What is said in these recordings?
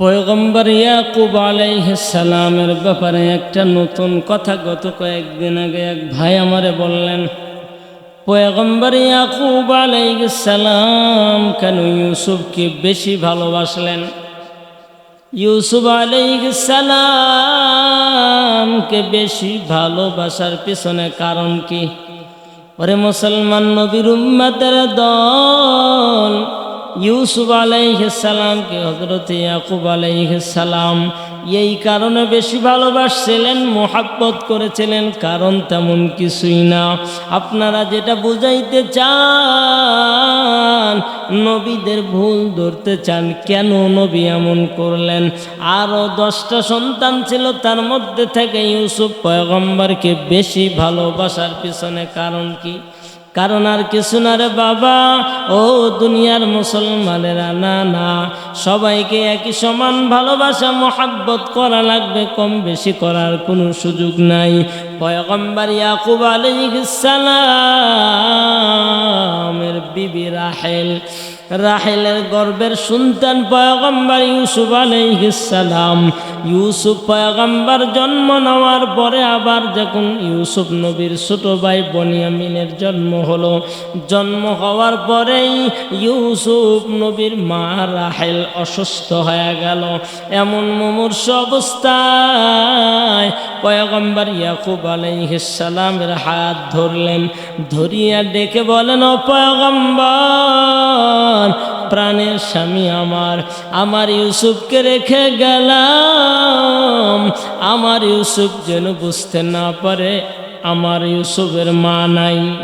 পয়গম্বর ইয়াকুব সালামের ব্যাপারে একটা নতুন কথা গত কয়েকদিন আগে এক ভাই আমারে বললেন, পয়গম্বর ইয়াকুব সালাম কেন ইউসুফকে বেশি ভালোবাসলেন? ইউসুফ সালামকে বেশি ভালোবাসার পিছনে কারণ কি? ওরে মুসলমান নবীর উম্মাতের দল ইউসুফ আলাইসালামকে হজরত ইয়াকুব আলাইসালাম এই কারণে বেশি ভালোবাসছিলেন, মোহাব্বত করেছিলেন, কারণ তেমন কিছুই না। আপনারা যেটা বুঝাইতে চান, নবীদের ভুল ধরতে চান, কেন নবী এমন করলেন? আরও দশটা সন্তান ছিল, তার মধ্যে থেকে ইউসুফ পয়গম্বরকে বেশি ভালোবাসার পিছনে কারণ কি? কারণ আর কিছু না রে বাবা। ও দুনিয়ার মুসলমানেরা, না না। সবাইকে একই সমান ভালোবাসা, মোহাব্বত করা লাগবে, কম বেশি করার কোনো সুযোগ নাই। পয়গম্বর ইয়াকুব আলাইহিসসালামের বিবি রাহেল রাহেলের গর্বের সন্তান পয়গম্বর ইউসুফ আলাইহিসসালাম ইউসুফ পয়গম্বর জন্ম নেওয়ার পরে আবার যখন ইউসুফ নবীর ছোট ভাই বনিয়ামিনের জন্ম হলো, জন্ম হওয়ার পরেই ইউসুফ নবীর মা রাহেল অসুস্থ হয়ে গেল। এমন মুমূর্ষ অবস্থায় পয়গম্বর ইয়াকুব আলাইহিসসালামের হাত ধরলেন, ধরিয়া ডেকে বলেন, ও পয়গম্বর প্রাণের স্বামী আমার। আমার ইউসুফকে রেখে গেলাম। আমার ইউসুফ যেন বুঝতে না পারে, আমার ইউসুফের মা নাই।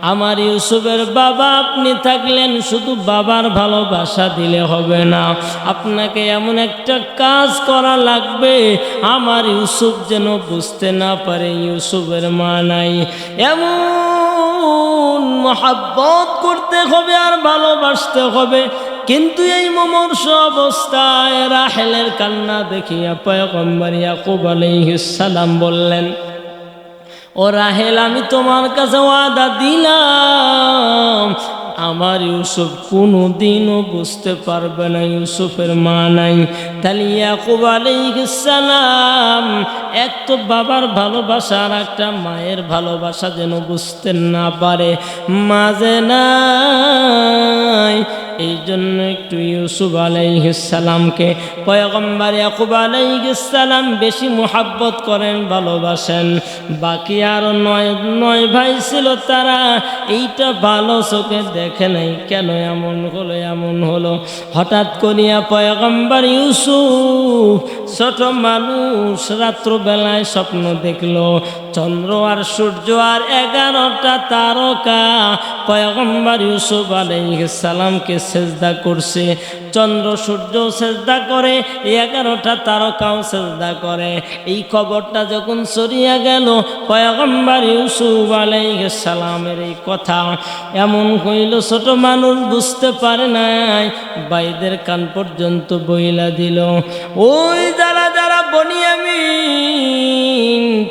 আমার ইউসুফের বাবা আপনি থাকলেন, শুধু বাবার ভালোবাসা দিলে হবে না। আপনাকে এমন একটা কাজ করা লাগবে, আমার ইউসুফ যেন বুঝতে না পারে, ইউসুফের মা নাই। এমন মহাব্বত করতে হবে আর ভালোবাসতে হবে। কিন্তু এই মমর্ষ অবস্থায় রাহেলের কান্না দেখিয়া পয়গম্বর ইয়াকুব সালাম বললেন, ও রাহেল, আমি তোমার কাছে ওয়াদা দিলাম। আমার ইউসুফ কোনো দিনও বুঝতে পারবে না, ইউসুফের মা নাই। তাহলে ইয়াকুব সালাম এক তো বাবার ভালোবাসা আর একটা মায়ের ভালোবাসা যেন বুঝতে না পারে, মাঝে নাই। এই জন্য একটু ইউসুফ আলাইহিসালামকে পয়গম্বর ইয়াকুব আলাইহিসালাম বেশি মোহাব্বত করেন, ভালোবাসেন। বাকি আরও নয় নয় ভাই ছিল তারা, এইটা ভালো চোখে দেখে নাই কেন এমন হলো এমন হলো? হঠাৎ করিয়া পয়গম্বর ইউসুফ ছোট মানুষ রাত্রবেলায় স্বপ্ন দেখল, চন্দ্র আর সূর্য আর এগারোটা তারকা। পয়গম্বর ইউসুফ আলাইহিসালামকে সেজদা করছে, চন্দ্র, সূর্য সেজদা করে, এগারোটা তারকাও সেজদা করে। এই খবরটা যখন সরিয়া গেল, পয়গম্বর ইউসুফ আলাইহিসালামের এই কথা এমন হইল, ছোট মানুষ বুঝতে পারে নাই বাইদের কান পর্যন্ত বইলা দিল। ওই যারা যারা বনিয়ামিন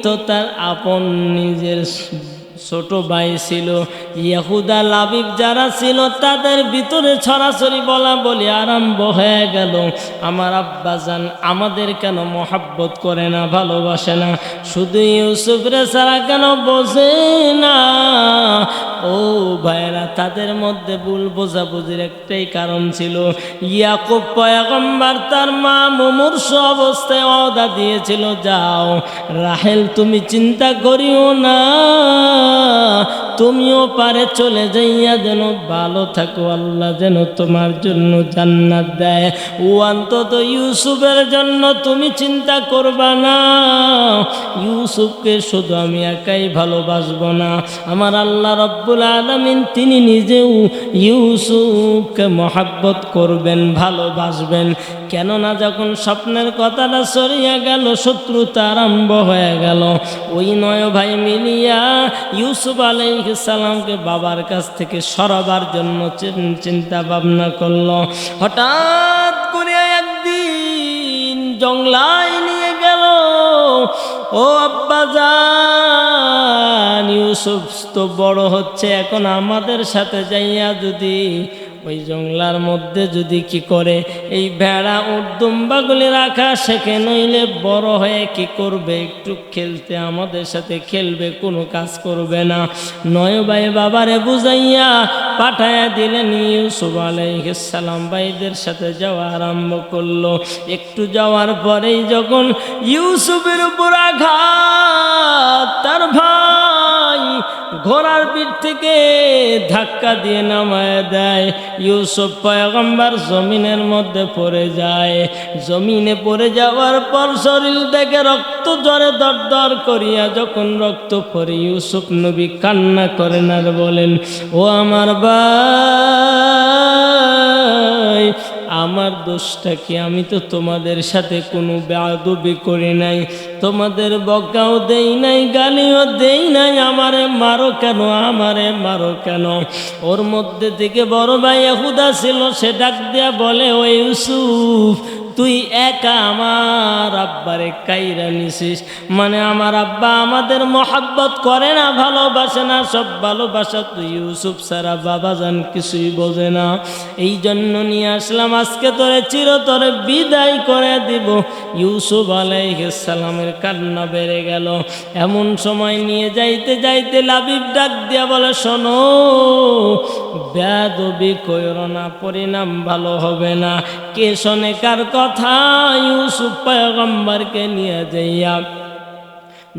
তো তার আপন নিজের ছোট ভাই ছিল, ইয়াহুদা লাবিব যারা ছিল, তাদের ভিতরে ছড়াছড়ি বলা বলি আরম্ভ হয়ে গেল। আমার আব্বা আব্বাজান আমাদের কেন মহাব্বত করে না, ভালোবাসে না? শুধু ইউসুফরে ছাড়া কেন বোঝে না? ও ভাইরা তাদের মধ্যে ভুল বোঝাবুঝির একটাই কারণ ছিল, ইয়াকুব পয়গম্বর তার মা মুমূর্ষ অবস্থায় অদা দিয়েছিল, যাও, রাহেল, তুমি চিন্তা করিও না। তুমিও পারে চলে যাইয়া যেন ভালো থাকো, আল্লাহ যেন তোমার জন্য জান্নাত দেয়। ও অন্তত ইউসুফের জন্য তুমি চিন্তা করবা না। ইউসুফকে শুধু আমি একাই ভালোবাসবো না। আমার আল্লাহ রব্বুল আলমিন, তিনি নিজেও ইউসুফকে মহাব্বত করবেন, ভালোবাসবেন। কেননা যখন স্বপ্নের কথাটা সরিয়া গেল, শত্রুতা আরম্ভ হয়ে গেল। ওই নয় ভাই মিলিয়া ইউসুফ আলাইসালামকে বাবার কাছ থেকে সরাবার জন্য চিন্তা ভাবনা করল। হঠাৎ করে একদিন জংলায় নিয়ে গেল। ও আব্বা জান, ইউসুফ তো বড় হচ্ছে, এখন আমাদের সাথে যাইয়া যদি ওই জংলার মধ্যে যদি কি করে? এই ভেড়া উদ্দুম্বাগুলি রাখা শেখে নইলে বড় হয়ে কি করবে? একটু খেলতে আমাদের সাথে খেলবে, কোনো কাজ করবে না। নয় ভাই বাবারে বুঝাইয়া পাঠায়া দিলেন, ইউসুফ আলাইসালাম ভাইদের সাথে যাওয়া আরম্ভ করল। একটু যাওয়ার পরেই যখন ইউসুফের উপর আঘাত, তার ভাই ঘোড়ার পিঠ থেকে ধাক্কা দিয়ে নামায় দেয়। ইউসুফ পয়গম্বর জমিনের মধ্যে পড়ে যায়। জমিনে পড়ে যাওয়ার পর শরীর থেকে রক্ত জ্বরে দর দর করিয়া যখন রক্ত পরে ইউসুফ নবী কান্না করেন আর বলেন, ও আমার ভাই আমার দোষটা কি? আমি তো তোমাদের সাথে কোনো ব্যাদবি করি নাই। তোমাদের বকাও দেই নাই, গালিও দেই নাই। আমারে মারো কেন? আমারে মারো কেন? ওর মধ্যে থেকে বড় ভাই হুদা ছিল, সে ডাক দিয়া বলে, ও ইউসুফ তুই একা আমার আব্বারে কাইরা নিছিস। মানে আমার আব্বা আমাদের মহাব্বত করে না, ভালোবাসে না, সব ভালোবাসা তুই ইউসুফ সারা বাবা জান কিছুই বোঝে না। এই জন্য নিয়ে আসলাম, আজকে তোরে চিরতরে বিদায় করে দিব। ইউসুফ আলাইসালামের কান্না বেড়ে গেল। এমন সময় নিয়ে যাইতে যাইতে লাবিব ডাক দিয়া বলে, শোনো ব্যাদবি কইর না, পরিণাম ভালো হবে না। কে শোনে কার কথা ইউসুফ পয়গম্বরকে নিয়ে যাইয়া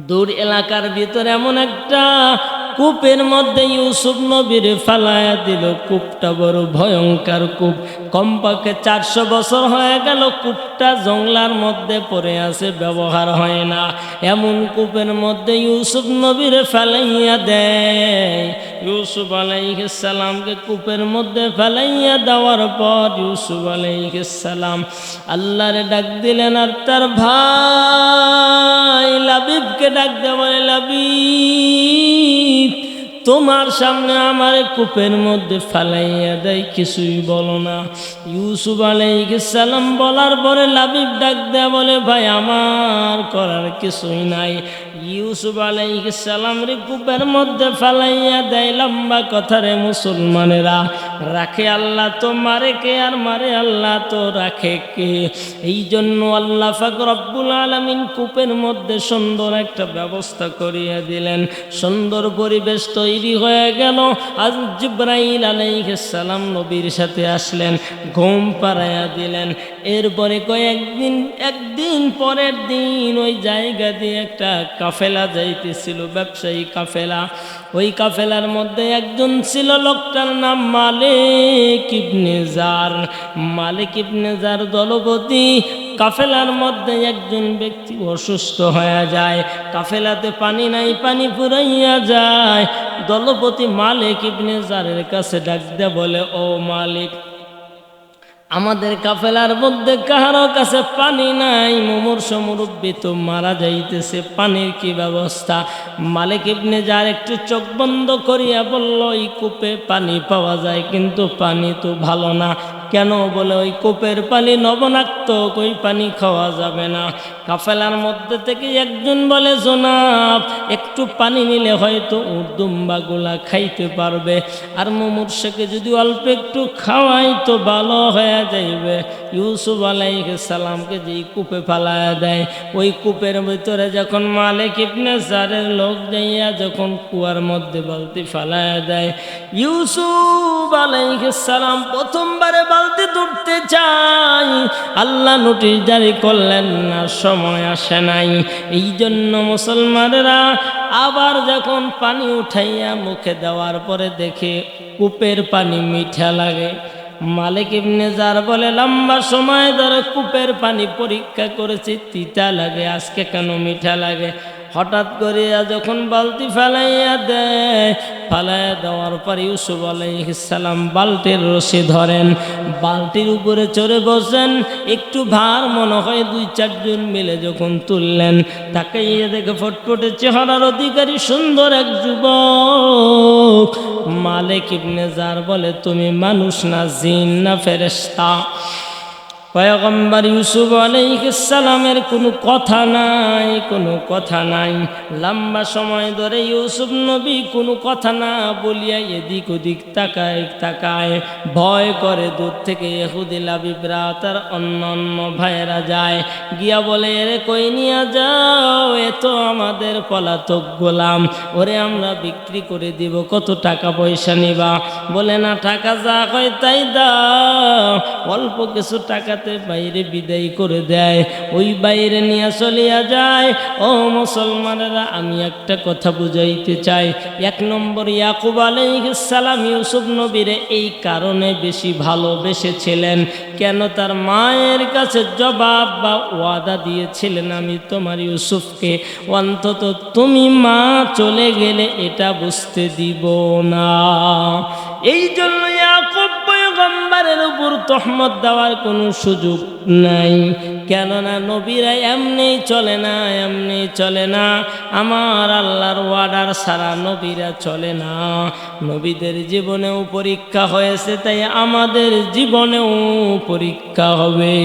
দূর এলাকার ভিতরে এমন একটা কূপের মধ্যে ইউসুফ নবীর ফালায়া দিল। কূপটা বড় ভয়ঙ্কর কূপ। কমপক্ষে চারশো বছর হয়ে গেল, কূপটা জংলার মধ্যে পড়ে আছে, ব্যবহার হয় না। এমন কূপের মধ্যে ইউসুফ নবীর ফেলাইয়া দেয়। ইউসুফ আলাইসালামকে কূপের মধ্যে ফেলাইয়া দেওয়ার পর ইউসুফ আলাইসালাম আল্লাহরে ডাক দিলেন, আর তার ভাই লাবিবকে ডাক দেওয়া লাবিব। তোমার সামনে আমার কূপের মধ্যে ফালাইয়া দেয়, কিছুই বলো না। ইউসুফ আলাইসালাম বলার পরে লাবিব ডাক দেয়া বলে, ভাই, আমার করার কিছুই নাই। ইউসুফ আলাইসালাম রে কূপের মধ্যে ফালাইয়া দেয়, লম্বা কথা রে মুসলমানেরা, রাখে আল্লাহ তো মারে কে আর মারে আল্লাহ তো রাখে কে? এই জন্য আল্লাহ ফাক রব্বুল আলমিন কূপের মধ্যে সুন্দর একটা ব্যবস্থা করিয়া দিলেন। সুন্দর পরিবেশ তৈরি হয়ে গেল। আজ জিব্রাইল আলাইসালাম নবীর সাথে আসলেন, ঘুম পাড়াইয়া দিলেন। এরপরে কয়েকদিন, একদিন পরের দিন ওই জায়গা দিয়ে একটা কাফেলা যাইতেছিল, ব্যবসায়ী কাফেলা। ওই কাফেলার মধ্যে একজন ছিল, লোকটার নাম মালিক ইবনে জার। মালিক ইবনে জার দলপতি কাফেলার মধ্যে একজন ব্যক্তি অসুস্থ হয়ে যায়, কাফেলাতে পানি নাই, পানি ফুরাইয়া যায়। দলপতি মালিক ইবনে জারের কাছে ডাক দেয়া, বলে, ও মালিক, আমাদের কাফেলার মধ্যে কাহারো কাছে পানি নাই মোমর সমুরব্বী তো মারা যাইতেছে, পানির কি ব্যবস্থা? মালিক ইবনে যার একটু চোখ বন্ধ করিয়া বলল, এই কূপে পানি পাওয়া যায়, কিন্তু পানি তো ভালো না। কেন বলে ওই কূপের পানি নবনাক্ত ওই পানি খাওয়া যাবে না? কাফেলার মধ্যে থেকে একজন বলে, জোনাব, একটু পানি নিলে হয়তো উর্দুম্বাগুলা খাইতে পারবে। আর মুমূর্ষকে যদি অল্প একটু খাওয়াই তো ভালো হয়ে যাইবে। ইউসুফ আলাইকে সালামকে যেই কূপে ফালায়া দেয়, ওই কূপের ভিতরে যখন মালিক ইবনে সারের লোক যাইয়া যখন কুয়ার মধ্যে বালতি ফালায়া দেয়, ইউসুফ আলাইকে সালাম প্রথমবারে তুলতে চাই। আল্লাহ নোটিশ জারি করলেন না, সময় আসে নাই। এই জন্য মুসলমানেরা আবার যখন পানি উঠাইয়া মুখে দেওয়ার পরে দেখে কূপের পানি মিঠা লাগে। মালিক ইবনে যার বলে, লম্বা সময় ধরে কূপের পানি পরীক্ষা করেছি, তিতা লাগে, আজকে কেন মিঠা লাগে? হঠাৎ করিয়া যখন বালতি ফেলাইয়া দেয় ফেলাইয়া দেওয়ার পর ইউসুফ আলাইসালাম বালতির রশি ধরেন। বালতির উপরে চড়ে বসেন। একটু ভার মনে হয় দুই চারজন মিলে যখন তুললেন তাকে ইয়ে দেখে ফটফটে চেহারার অধিকারী সুন্দর এক যুবক। মালিক ইবনে যার বলে, তুমি মানুষ না, জিন না ফেরেস্তা পয়গম্বর ইউসুফ আলাইসালামের কোনো কথা নাই, কোনো কথা নাই। লম্বা সময় ধরে ইউসুফ নবী কোনো কথা না বলিয়া এদিক ওদিক তাকায় তাকায়, ভয় করে দূর থেকে এহুদিলা বিব্রা তার অন্য অন্য ভাইয়েরা যায়। গিয়া বলে, এরে কই নিয়ে যাও? এ তো আমাদের পলাতক গোলাম। ওরে আমরা বিক্রি করে দিব, কত টাকা পয়সা নিবা? বলে, না, টাকা যা হয় তাই দাও। অল্প কিছু টাকাতে বাইরে বিদায় করে দেয়। ওই বাইরে নিয়ে চলিয়া যায়। ও মুসলমানেরা, আমি একটা কথা বুঝাইতে চাই। এক নম্বর, ইয়াকুব আলাইসালাম ইউসুফ নবীরে এই কারণে বেশি ভালোবেসেছিলেন। কেন তার মায়ের কাছে জবাব বা ওয়াদা দিয়েছিলেন আমি তোমার ইউসুফকে? অন্তত তুমি মা চলে গেলে এটা বুঝতে দিব না। এই জন্য পয়গম্বরের উপর তহমত দেওয়ার কোনো সুযোগ নাই। কেননা নবীরা এমনি চলে না, এমনি চলে না। আমার আল্লাহর ওয়ার্ডার সারা নবীরা চলে না। নবীদের জীবনেও পরীক্ষা হয়েছে, তাই আমাদের জীবনেও পরীক্ষা হবে।